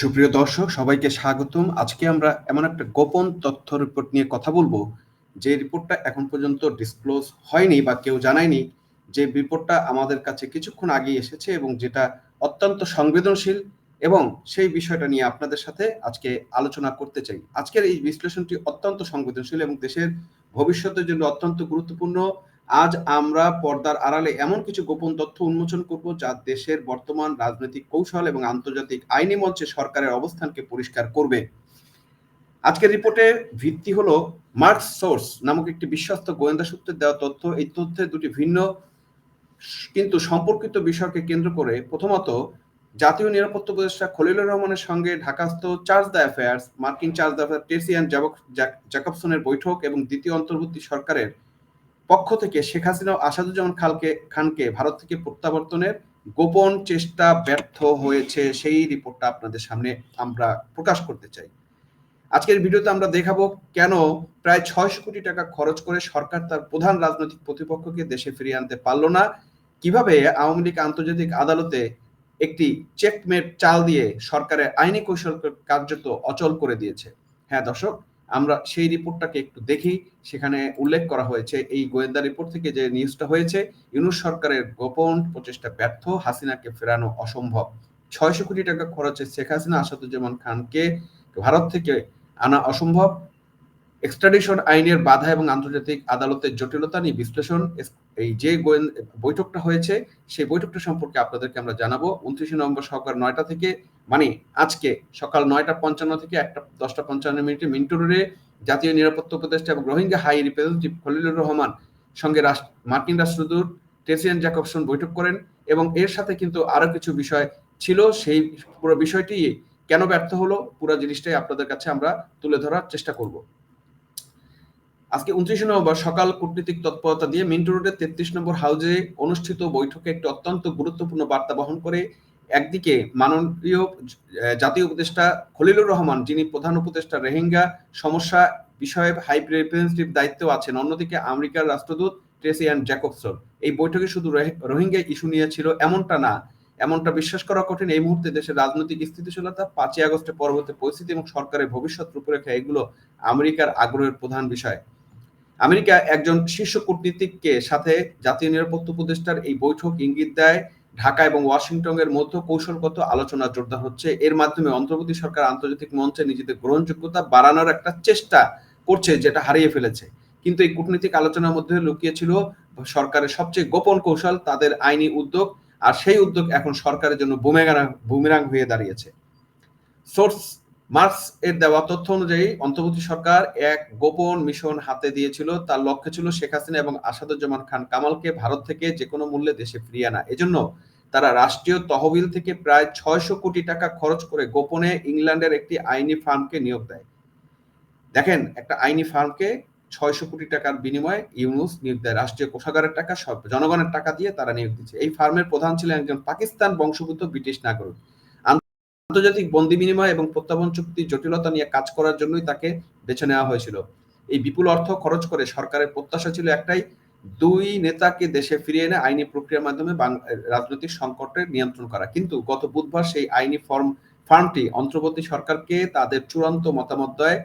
সুপ্রিয় দর্শক, সবাইকে স্বাগতম। আজকে আমরা এমন একটা গোপন তথ্য রিপোর্ট নিয়ে কথা বলব। যে রিপোর্টটা এখন পর্যন্ত ডিসক্লোজ হয়নি বা কেউ জানায়নি, যে রিপোর্টটা আমাদের কাছে কিছুক্ষণ আগে এসেছে এবং যেটা অত্যন্ত সংবেদনশীল এবং সেই বিষয়টা নিয়ে আপনাদের সাথে আজকে আলোচনা করতে চাই। আজকের এই বিশ্লেষণটি অত্যন্ত সংবেদনশীল এবং দেশের ভবিষ্যতের জন্য অত্যন্ত গুরুত্বপূর্ণ। আজ আমরা পর্দার আড়ালে এমন কিছু গোপন তথ্য উন্মোচন করব যা দেশের বর্তমান রাজনৈতিক কৌশল এবং আন্তর্জাতিক আইনি মঞ্চে সরকারের অবস্থানকে পরিষ্কার করবে। আজকের রিপোর্টের ভিত্তি হলো মার্কস সোর্স নামক একটি বিশ্বস্ত গোয়েন্দা সূত্রে দেওয়া তথ্য। এই তথ্যের দুটি ভিন্ন কিন্তু সম্পর্কিত বিষয়কে কেন্দ্র করে প্রথমত, জাতীয় নিরাপত্তা উপদেষ্টা খলিলুর রহমানের সঙ্গে ঢাকাস্থ চার্জ দ্য অ্যাফেয়ার্স, মার্কিন চার্জ দ্য অ্যাফেয়ার টেসিয়ান জ্যাকবসনের বৈঠক এবং দ্বিতীয় অন্তর্বর্তী সরকারের পক্ষ থেকে শেখ হাসিনা আসাদুজ্জামান খালকে, খানকে ভারত থেকে প্রত্যাবর্তনের গোপন চেষ্টা ব্যর্থ হয়েছে সেই রিপোর্টটা আপনাদের সামনে আমরা প্রকাশ করতে চাই। আজকের ভিডিওতে আমরা দেখাবো কেন প্রায় ছয়শো কোটি টাকা খরচ করে সরকার তার প্রধান রাজনৈতিক প্রতিপক্ষকে দেশে ফিরিয়ে আনতে পারল না। কীভাবে আওয়ামী লীগ আন্তর্জাতিক আদালতে একটি চেকমেট চাল দিয়ে সরকারের আইনি কৌশল কার্যত অচল করে দিয়েছে? হ্যাঁ দর্শক আমরা সেই রিপোর্টটাকে একটু দেখি। সেখানে উল্লেখ করা হয়েছে, এই গোয়েন্দা রিপোর্ট থেকে যে নিউজটা হয়েছে, ইউনুস সরকারের গোপন প্রচেষ্টা ব্যর্থ, হাসিনাকে ফেরানো অসম্ভব। ছয়শো কোটি টাকা খরচে শেখ হাসিনা আসাদুজ্জামান খানকে ভারত থেকে আনা অসম্ভব। এক্সট্রাডিশন আইনের বাধা এবং আন্তর্জাতিক আদালতের জটিলতা নিয়ে বিশ্লেষণ। এই যে বৈঠকটা হয়েছে, সেই বৈঠকটা সম্পর্কে আপনাদেরকে আমরা জানাব। উনত্রিশে নভেম্বর সকাল নয়টা থেকে মানে আজকে সকাল নয়টা পঞ্চান্ন থেকে একটা দশটা পঞ্চান্ন মিনিটে মিন্টু রোডে জাতীয় নিরাপত্তা উপদেষ্টা এবং Rohingya high representative Khalilur Rahman সঙ্গে মার্কিন রাষ্ট্রদূত টেসিয়ান জ্যাকবসন বৈঠক করেন এবং এর সাথে কিন্তু আরও কিছু বিষয় ছিল। সেই পুরো বিষয়টি কেন ব্যর্থ হলো পুরো জিনিসটাই আপনাদের কাছে আমরা তুলে ধরার চেষ্টা করব। আজকে উনত্রিশে নভেম্বর সকাল কূটনীতিক তৎপরতা দিয়ে মিন্টু রোডের তেত্রিশ নম্বর হাউজে অনুষ্ঠিত বৈঠকে একটি অত্যন্ত গুরুত্বপূর্ণ বার্তা বহন করে একদিকে মাননীয় জাতীয় উপদেষ্টা খলিলুর রহমান, যিনি প্রধান উপদেষ্টা রোহিঙ্গা সমস্যা বিষয়ে হাই রিপ্রেজেন্টেটিভ দায়িত্ব আছেন, অন্যদিকে আমেরিকার রাষ্ট্রদূত ট্রেসিয়ান জ্যাকবসন। এই বৈঠকে শুধু রোহিঙ্গা ইস্যু নিয়ে ছিল এমনটা না, এমনটা বিশ্বাস করা কঠিন। এই মুহূর্তে দেশের রাজনৈতিক স্থিতিশীলতা পাঁচই আগস্টের পরবর্তী পরিস্থিতি এবং সরকারের ভবিষ্যৎ রূপরেখা, এগুলো আমেরিকার আগ্রহের প্রধান বিষয়। আমেরিকা একজন শীর্ষ কূটনীতিককে সাথে জাতীয় নিরাপত্তা উপদেষ্টার এই বৈঠক ইঙ্গিত দেয়। ঢাকা এবং ওয়াশিংটনের মধ্যে কৌশলগত আলোচনা জোরদার হচ্ছে। এর মাধ্যমে অন্তর্বর্তী সরকার আন্তর্জাতিক মঞ্চে নিজেদের গ্রহণযোগ্যতা বাড়ানোর একটা চেষ্টা করছে, যেটা হারিয়ে ফেলেছে। কিন্তু এই কূটনৈতিক আলোচনার মধ্যে লুকিয়েছিল সরকারের সবচেয়ে গোপন কৌশল, তাদের আইনি উদ্যোগ, আর সেই উদ্যোগ এখন সরকারের জন্য বুমেরাং হয়ে দাঁড়িয়েছে। সোর্স মার্কস এর দেওয়া তথ্য অনুযায়ী অন্তর্বর্তী সরকার এক গোপন মিশন হাতে দিয়েছিল। তার লক্ষ্য ছিল শেখ হাসিনা এবং আসাদুজ্জামান খান কামালকে ভারত থেকে যে কোনো মূল্যে দেশে ফিরিয়ে আনা। এজন্য তারা রাষ্ট্রীয় তহবিল থেকে প্রায় ছয়শো কোটি টাকা খরচ করে গোপনে ইংল্যান্ডের একটি আইনি ফার্মকে নিয়োগ দেয়। দেখেন, একটা আইনি ফার্মকে ছয়শো কোটি টাকার বিনিময়ে ইউনুস নিয়োগ দেয়। রাষ্ট্রীয় কোষাগারের টাকা, সব জনগণের টাকা দিয়ে তারা নিয়োগ দিচ্ছে। এই ফার্মের প্রধান ছিলেন একজন পাকিস্তান বংশোদ্ভূত ব্রিটিশ নাগরিক। আন্তর্জাতিক বন্দি বিনিময় এবং প্রত্যাবন চুক্তি জটিলতা নিয়ে কাজ করার জন্যই তাকে বেছে নেওয়া হয়েছিল। এই বিপুল অর্থ খরচ করে সরকারের প্রত্যাশা ছিল একটাই, দুই নেতাকে দেশে ফিরিয়ে এনে আইনি প্রক্রিয়ার মাধ্যমে রাজনৈতিক সংকটের নিয়ন্ত্রণ করা। কিন্তু গত বুধবার সেই আইনি ফর্ম ফার্মটি অন্তর্বর্তী সরকারকে তাদের চূড়ান্ত মতামত দেয়,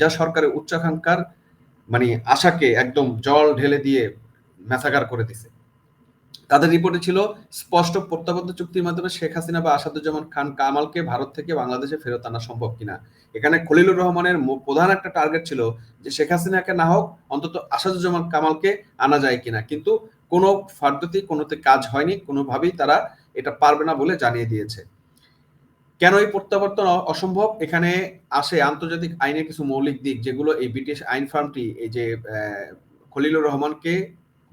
যা সরকারের উচ্চাকাঙ্ক্ষার মানে আশাকে একদম জল ঢেলে দিয়ে মেসাগার করে দিছে তাদের রিপোর্টে ছিল স্পষ্ট প্রত্যাবদ্ধ চুক্তির মাধ্যমে শেখ হাসিনা বা আসাদুজ্জামান খান কামালকে ভারত থেকে বাংলাদেশে ফেরত আনা সম্ভব কিনা। এখানে খলিলুর রহমানের প্রধান একটা টার্গেট ছিল যে শেখ হাসিনাকে না হোক, অন্তত আসাদুজ্জামান কামালকে আনা যায় কিনা। কিন্তু কোনো ফার্দতি, কোনোতে কাজ হয়নি, কোনোভাবেই তারা এটা পারবে না বলে জানিয়ে দিয়েছে। কেন এই প্রত্যাবর্তন অসম্ভব? এখানে আসে আন্তর্জাতিক আইনের কিছু মৌলিক দিক, যেগুলো এই ব্রিটিশ আইন ফার্মটি, এই যে খলিলুর রহমানকে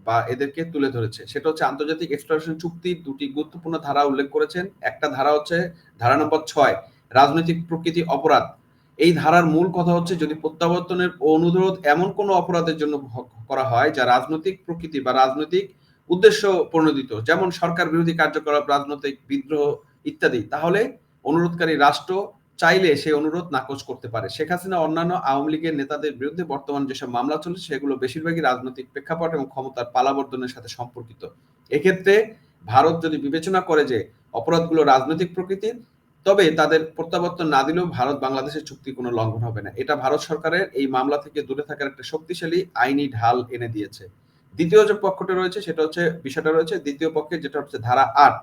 বা এদেরকে তুলে ধরেছে। সেটা হচ্ছে আন্তর্জাতিক এক্সপ্লোরেশন চুক্তির দুটি গুরুত্বপূর্ণ ধারা উল্লেখ করেছেন। একটা ধারা হচ্ছে ধারা নম্বর ছয়, রাজনৈতিক প্রকৃতি অপরাধ। এই ধারার মূল কথা হচ্ছে যদি প্রত্যাবর্তনের অনুরোধ এমন কোনো অপরাধের জন্য করা হয় যা রাজনৈতিক প্রকৃতি বা রাজনৈতিক উদ্দেশ্য প্রণোদিত, যেমন সরকার বিরোধী কার্যকলাপ, রাজনৈতিক বিদ্রোহ ইত্যাদি, তাহলে অনুরোধকারী রাষ্ট্র চাইলে সেই অনুরোধ নাকচ করতে পারে। শেখ হাসিনা অন্যান্য আওয়ামী লীগের নেতাদের বিরুদ্ধে বর্তমান যেসব মামলা চলছে, সেগুলো বেশিরভাগই রাজনৈতিক প্রেক্ষাপট এবং ক্ষমতার পালাবর্ধনের সাথে সম্পর্কিত। এক্ষেত্রে ভারত যদি বিবেচনা করে যে অপরাধগুলো রাজনৈতিক প্রকৃতির, তবে তাদের প্রত্যাবর্তন না দিলেও ভারত বাংলাদেশের চুক্তি কোনো লঙ্ঘন হবে না। এটা ভারত সরকারের এই মামলা থেকে দূরে থাকার একটা শক্তিশালী আইনি ঢাল এনে দিয়েছে। দ্বিতীয় যে পক্ষটা রয়েছে, সেটা হচ্ছে, বিষয়টা রয়েছে দ্বিতীয় পক্ষে যেটা হচ্ছে ধারা আট।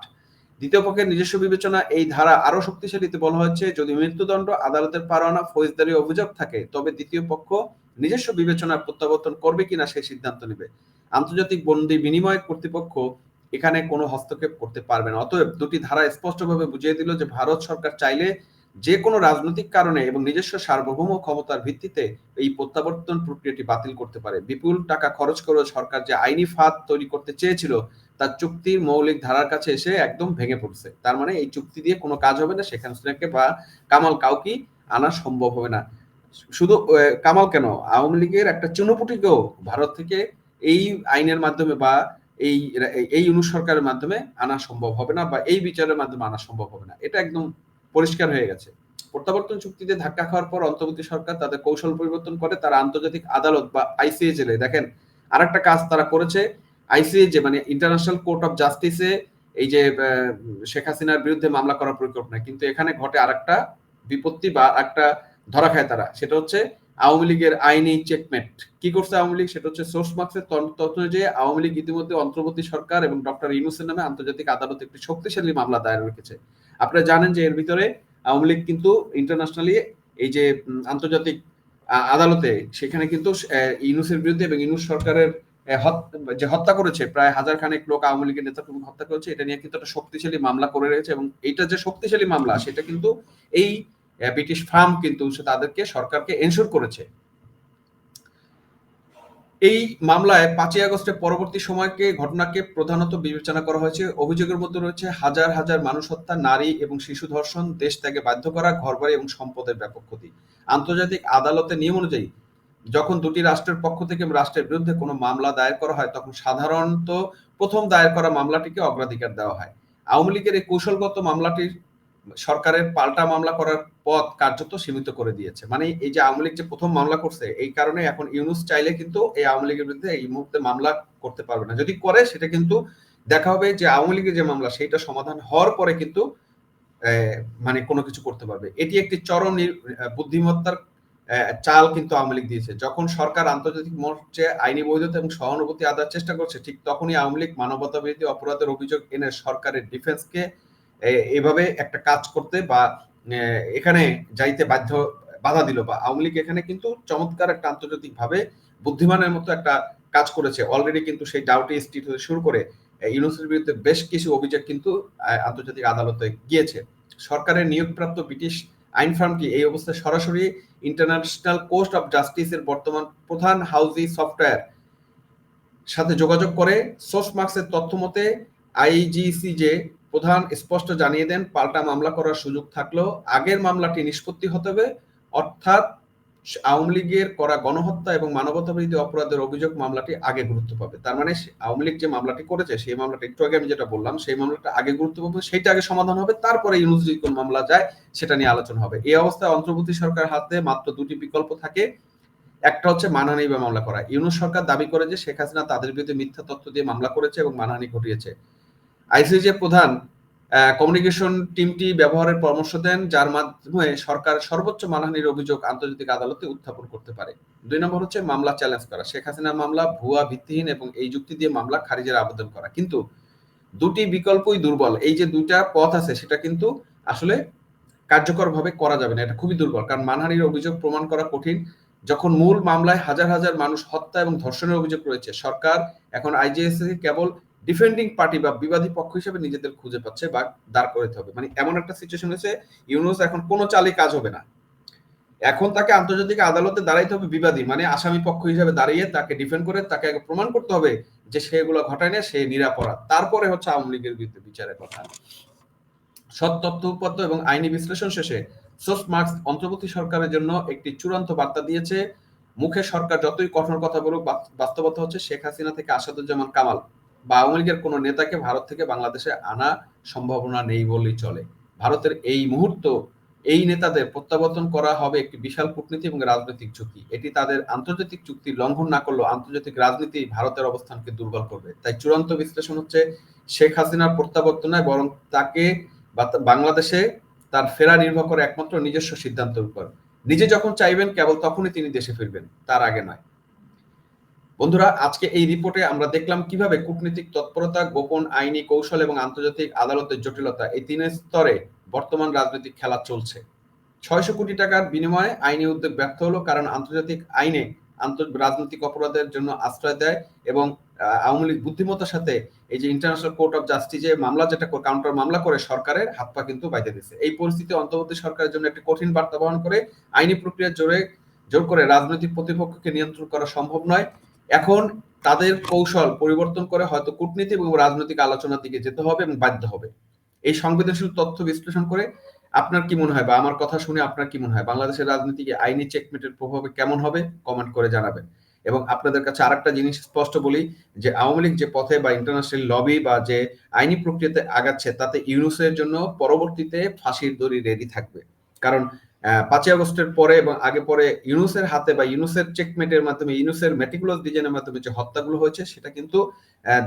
দ্বিতীয় পক্ষের নিজস্ব বিবেচনা, এই ধারা আরও শক্তিশালীতে বলা হয়েছে, যদি মৃত্যুদণ্ড আদালতের পারানা ফৌজদারি অভিযোগ থাকে, তবে দ্বিতীয় পক্ষ নিজস্ব বিবেচনা প্রত্যাবর্তন করবে কিনা সেই সিদ্ধান্ত নেবে। আন্তর্জাতিক বন্দি বিনিময় কর্তৃপক্ষ এখানে কোনো হস্তক্ষেপ করতে পারবে না। অতএব দুটি ধারা স্পষ্টভাবে বুঝিয়ে দিল যে ভারত সরকার চাইলে যে কোনো রাজনৈতিক কারণে এবং নিজস্ব সার্বভৌম ক্ষমতার ভিত্তিতে এই প্রত্যাবর্তন প্রক্রিয়াটি বাতিল করতে পারে। বিপুল টাকা খরচ করে সরকার যে আইনি ফাঁদ তৈরি করতে চেয়েছিল তার চুক্তির মৌলিক ধারার কাছে এসে একদম ভেঙে পড়ছে। তার মানে এই চুক্তি দিয়ে কোনো কাজ হবে না শেখ হাসিনাকে বা কামাল কাউকে আনা সম্ভব হবে না। শুধু কামাল কেন? আওয়ামী লীগের একটা চুনোপুটিকেও ভারত থেকে এই আইনের মাধ্যমে বা এই এই অনু সরকারের মাধ্যমে আনা সম্ভব হবে না বা এই বিচারের মাধ্যমে আনা সম্ভব হবে না। এটা একদম পরিষ্কার হয়ে গেছে। প্রত্যাবর্তন চুক্তিতে ধাক্কা খাওয়ার পর অন্তর্বর্তী সরকার তাদের কৌশল পরিবর্তন করে, তারা আন্তর্জাতিক আদালত বা আইসিএ দেখেন আর একটা কাজ তারা করেছে আইসিএ যে মানে ইন্টারন্যাশনাল কোর্ট অফ জাস্টিসে এই যে শেখ হাসিনার বিরুদ্ধে মামলা করার পরিকল্পনা কিন্তু এখানে ঘটে আর একটা বিপত্তি বা একটা ধরা খায় তারা। সেটা হচ্ছে আওয়ামী লীগের আইনি চেকমেট কি করছে আওয়ামী লীগ? সেটা হচ্ছে সোর্স মার্কসের তথ্য অনুযায়ী আওয়ামী লীগ ইতিমধ্যে অন্তর্বর্তী সরকার এবং ডক্টর ইউনুসের নামে আন্তর্জাতিক আদালতে একটি শক্তিশালী মামলা দায়ের রেখেছে। আপনারা জানেন যে এর ভিতরে আওয়ামী লীগ কিন্তু ইন্টারন্যাশনালি এই যে আন্তর্জাতিক আদালতে সেখানে কিন্তু ইউনুসের বিরুদ্ধে এবং ইউনুস সরকারের যে হত্যা করেছে, প্রায় হাজার খানেক লোক আওয়ামী লীগের নেতা হত্যা করেছে, এটা নিয়ে কিন্তু একটা শক্তিশালী মামলা করে রয়েছে এবং এইটা যে শক্তিশালী মামলা, সেটা কিন্তু এই ব্রিটিশ ফার্ম কিন্তু তাদেরকে সরকারকে এনশোর করেছে। এই মামলায় পাঁচই আগস্টের পরবর্তী সময়কে ঘটনাকে প্রধানত বিবেচনা করা হয়েছে। অভিযোগের মধ্যে রয়েছে হাজার হাজার মানুষ হত্যা, নারী এবং শিশু ধর্ষণ, দেশ ত্যাগে বাধ্য করা, ঘরবাড়ি এবং সম্পদের ব্যাপক ক্ষতি। আন্তর্জাতিক আদালতের নিয়ম অনুযায়ী যখন দুটি রাষ্ট্রের পক্ষ থেকে রাষ্ট্রের বিরুদ্ধে কোনো মামলা দায়ের করা হয়, তখন সাধারণত প্রথম দায়ের করা মামলাটিকে অগ্রাধিকার দেওয়া হয়। আওয়ামী লীগের এই কৌশলগত মামলাটির সরকারের পাল্টা মামলা করার পথ কার্যত সীমিত করে দিয়েছে। মানে এই যে আওয়ামী লীগ যে প্রথম মামলা করছে, এই কারণে এখন ইউনুস চাইলে কিন্তু এই আওয়ামী লীগের বিরুদ্ধে এই মুহূর্তে মামলা করতে পারবে না। যদি করে, সেটা কিন্তু দেখা হবে যে আওয়ামী লীগের যে মামলা, সেইটা সমাধান হওয়ার পরে কিন্তু মানে কোনো কিছু করতে পারবে। এটি একটি চরম বুদ্ধিমত্তার চাল কিন্তু আওয়ামী লীগ দিয়েছে। যখন সরকার আন্তর্জাতিক মঞ্চে আইনি বৈধতা এবং সহানুভূতি আদার চেষ্টা করছে, ঠিক তখনই আওয়ামী লীগ মানবতা বিরোধী অপরাধের অভিযোগ এনে সরকারের ডিফেন্সকে এভাবে একটা কাজ করতে বা এখানে যাইতে বাধ্য, বাধা দিল বা আওয়ামী লীগ এখানে কিন্তু চমৎকার একটা আন্তর্জাতিক ভাবে বুদ্ধিমানের মতো একটা কাজ করেছে। অলরেডি কিন্তু সেই ডাউটি স্ট্রিট হতে শুরু করে ইউনুসের বিরুদ্ধে বেশ কিছু অভিযোগ কিন্তু আন্তর্জাতিক আদালতে গিয়েছে। সরকারের নিয়োগপ্রাপ্ত ব্রিটিশ আইন ফার্মটি এই অবস্থায় সরাসরি ইন্টারন্যাশনাল কোস্ট অফ জাস্টিসের বর্তমান প্রধান হাউজি সফটওয়্যার সাথে যোগাযোগ করে। সোর্স মার্কসের তথ্য মতে আইজিসি যে প্রধান স্পষ্ট জানিয়ে দেন, পাল্টা মামলা করার সুযোগ থাকলেও আগের মামলাটি নিষ্পত্তি হতে হবে। অর্থাৎ আওয়ামী লীগের করা গণহত্যা এবং মানবতা বিরোধী অপরাধের অভিযোগ মামলাটি আগে গুরুত্ব পাবে। তার মানে আওয়ামী লীগ যে মামলাটি করেছে, সেই মামলাটা একটু আগে আমি যেটা বললাম, সেই মামলাটা আগে গুরুত্ব পাবে, সেইটা আগে সমাধান হবে, তারপরে ইউনুস কোন মামলা যায়, সেটা নিয়ে আলোচনা হবে। এই অবস্থায় অন্তর্বর্তী সরকার হাতে মাত্র দুটি বিকল্প থাকে। একটা হচ্ছে মানহানি বা মামলা করা। ইউনুস সরকার দাবি করে যে শেখ হাসিনা তাদের বিরুদ্ধে মিথ্যা তথ্য দিয়ে মামলা করেছে এবং মানহানি ঘটিয়েছে। আইসিজে প্রধান কমিউনিকেশন টিমটি ব্যবহারের পরামর্শ দেন, যার মাধ্যমে সরকার সর্বোচ্চ মানহানির অভিযোগ আন্তর্জাতিক আদালতে উত্থাপন করতে পারে। দুই নম্বর হচ্ছে মামলা চ্যালেঞ্জ করা। শেখ হাসিনার মামলা ভুয়া, ভিত্তিহীন এবং এই যুক্তি দিয়ে মামলা খারিজের আবেদন করা। কিন্তু দুটি বিকল্পই দুর্বল। এই যে দুইটা পথ আছে, সেটা কিন্তু আসলে কার্যকরভাবে করা যাবে না। এটা খুবই দুর্বল। কারণ মানহানির অভিযোগ প্রমাণ করা কঠিন। যখন মূল মামলায় হাজার হাজার মানুষ হত্যা এবং ধর্ষণের অভিযোগ রয়েছে, সরকার এখন আইজিএস কেবল ডিফেন্ডিং পার্টি বা বিবাদী পক্ষ হিসেবে নিজেদের খুঁজে পাচ্ছে বা দাঁড় করাতে হবে। মানে এমন একটা সিচুয়েশন হয়েছে, ইউনুস এখন কোনো চালে কাজ হবে না। এখন তাকে আন্তর্জাতিক আদালতে দাঁড়াইতে হবে বিবাদী মানে আসামি পক্ষ হিসেবে দাঁড়িয়ে তাকে ডিফেন্ড করে তাকে প্রমাণ করতে হবে যে সেগুলো ঘটায় না সে নিরাপরাধ। তারপরে হচ্ছে আওয়ামী লীগের বিরুদ্ধে বিচারের কথা। সৎ তথ্য উপাত্ত এবং আইনি বিশ্লেষণ শেষে সোস মার্কস অন্তর্বর্তী সরকারের জন্য একটি চূড়ান্ত বার্তা দিয়েছে, মুখে সরকার যতই কঠোর কথা বলুক বাস্তবতা হচ্ছে শেখ হাসিনা থেকে আসাদুজ্জামান কামাল। বা আওয়ামী লীগের কোনো নেতাকে ভারত থেকে বাংলাদেশে আনা সম্ভাবনা নেই বলেই চলে। ভারতের এই মুহূর্ত এই নেতাদের প্রত্যাবর্তন করা হবে একটি বিশাল কূটনীতি এবং রাজনৈতিক চুক্তি এটি তাদের আন্তর্জাতিক চুক্তি লঙ্ঘন না করলেও আন্তর্জাতিক রাজনীতি ভারতের অবস্থানকে দুর্বল করবে। তাই চূড়ান্ত বিশ্লেষণ হচ্ছে শেখ হাসিনার প্রত্যাবর্তন নয় বরং তাকে বাংলাদেশে তার ফেরা নির্ভর করে একমাত্র নিজস্ব সিদ্ধান্তের উপর। নিজে যখন চাইবেন কেবল তখনই তিনি দেশে ফিরবেন, তার আগে নয়। বন্ধুরা, আজকে এই রিপোর্টে আমরা দেখলাম কীভাবে কূটনীতিক তৎপরতা, গোপন আইনি কৌশল এবং আন্তর্জাতিক আদালতের জটিলতা এই তিন স্তরে বর্তমান রাজনৈতিক খেলা চলছে। ছয়শো কোটি টাকার বিনিময়ে আইনি উদ্যোগ ব্যর্থ হলো কারণ আন্তর্জাতিক আইনে রাজনৈতিক অপরাধের জন্য আশ্রয় দেয় এবং আওয়ামী লীগ বুদ্ধিমত্তার সাথে এই যে ইন্টারন্যাশনাল কোর্ট অফ জাস্টিসে মামলা যেটা কাউন্টার মামলা করে সরকারের, হাত পা কিন্তু বাইতে দিচ্ছে এই পরিস্থিতি অন্তর্বর্তী সরকারের জন্য একটি কঠিন বার্তা বহন করে আইনি প্রক্রিয়ার জোরে, জোর করে রাজনৈতিক প্রতিপক্ষকে নিয়ন্ত্রণ করা সম্ভব নয়। এখন তাদের কৌশল পরিবর্তন করে হয়তো কূটনীতি এবং রাজনৈতিক আলোচনার দিকে যেতে হবে এবং বাধ্য হবে। এই সংবেদনশীল তথ্য বিশ্লেষণ করে আপনার কি মনে হয় বা আমার কথা শুনে আপনার কি মনে হয়? বাংলাদেশের রাজনীতিকে আইনি চেকমেটের প্রভাবে কেমন হবে? কমেন্ট করে জানাবেন। এবং আপনাদের কাছে আরেকটা জিনিস স্পষ্ট বলি যে আওয়ামী লীগ যে পথে বা ইন্টারন্যাশনাল লবি বা যে আইনি প্রক্রিয়াতে আগাচ্ছে তাতে ইউনুসের জন্য পরবর্তীতে ফাঁসির দড়ি রেডি থাকবে। কারণ পাঁচই আগস্টের পরে এবং আগে পরে ইউনুসের হাতে বা ইউনুসের চেকমেটের মাধ্যমে, ইউনুসের মেটিকুলাস ডিজাইনের মাধ্যমে যে হত্যাগুলো হয়েছে, সেটা কিন্তু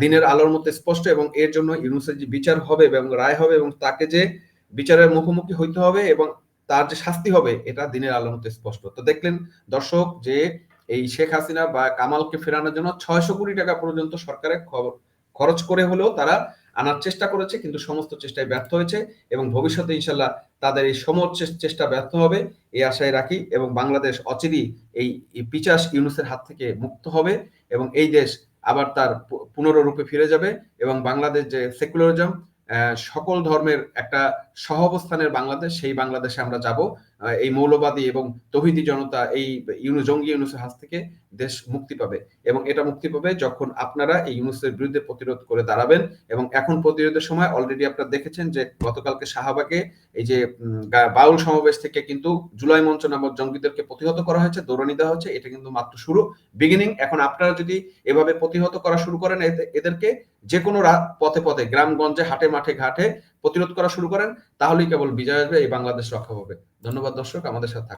দিনের আলোর মধ্যে স্পষ্ট এবং এর জন্য ইউনুসের যে বিচার হবে এবং রায় হবে এবং তাকে যে বিচারের মুখোমুখি হইতে হবে এবং তার যে শাস্তি হবে, এটা দিনের আলোর মধ্যে স্পষ্ট। তো দেখলেন দর্শক যে এই শেখ হাসিনা বা কামালকে ফেরানোর জন্য ছয়শো কোটি টাকা পর্যন্ত সরকারের খরচ করে হলেও তারা আনার চেষ্টা করেছে, কিন্তু সমস্ত চেষ্টায় ব্যর্থ হয়েছে এবং ভবিষ্যতে ইনশাল্লাহ তাদের এই সমস্ত চেষ্টা ব্যর্থ হবে এই আশায় রাখি এবং বাংলাদেশ অচিরই এই পিচাস ইউনুসের হাত থেকে মুক্ত হবে এবং এই দেশ আবার তার পুনরূপে ফিরে যাবে এবং বাংলাদেশ যে সেকুলারিজম সকল ধর্মের একটা সহাবস্থানের বাংলাদেশ, সেই বাংলাদেশে আমরা যাব। এই মৌলবাদী এবং তহিদি জনতা, এই ইউনু জঙ্গি ইউনুসের হাত থেকে দেশ মুক্তি পাবে এবং এটা মুক্তি পাবে যখন আপনারা এই ইউনুসের বিরুদ্ধে প্রতিরোধ করে দাঁড়াবেন এবং এখন প্রতিরোধের সময় অলরেডি আপনারা দেখেছেন যে গতকালকে শাহবাগে এই যে বাউল সমাবেশ থেকে কিন্তু জুলাই মঞ্চ নামক জঙ্গিদেরকে প্রতিহত করা হয়েছে, দৌড়ানি দেওয়া হচ্ছে এটা কিন্তু মাত্র শুরু বিগিনিং এখন আপনারা যদি এভাবে প্রতিহত করা শুরু করেন এদেরকে যে কোনো পথে পথে, গ্রামগঞ্জে, হাটে মাঠে ঘাটে প্রতিরোধ করা শুরু করেন, তাহলেই কেবল বিজয় আসবে, এই বাংলাদেশ রক্ষা হবে ধন্যবাদ দর্শক, আমাদের সাথে।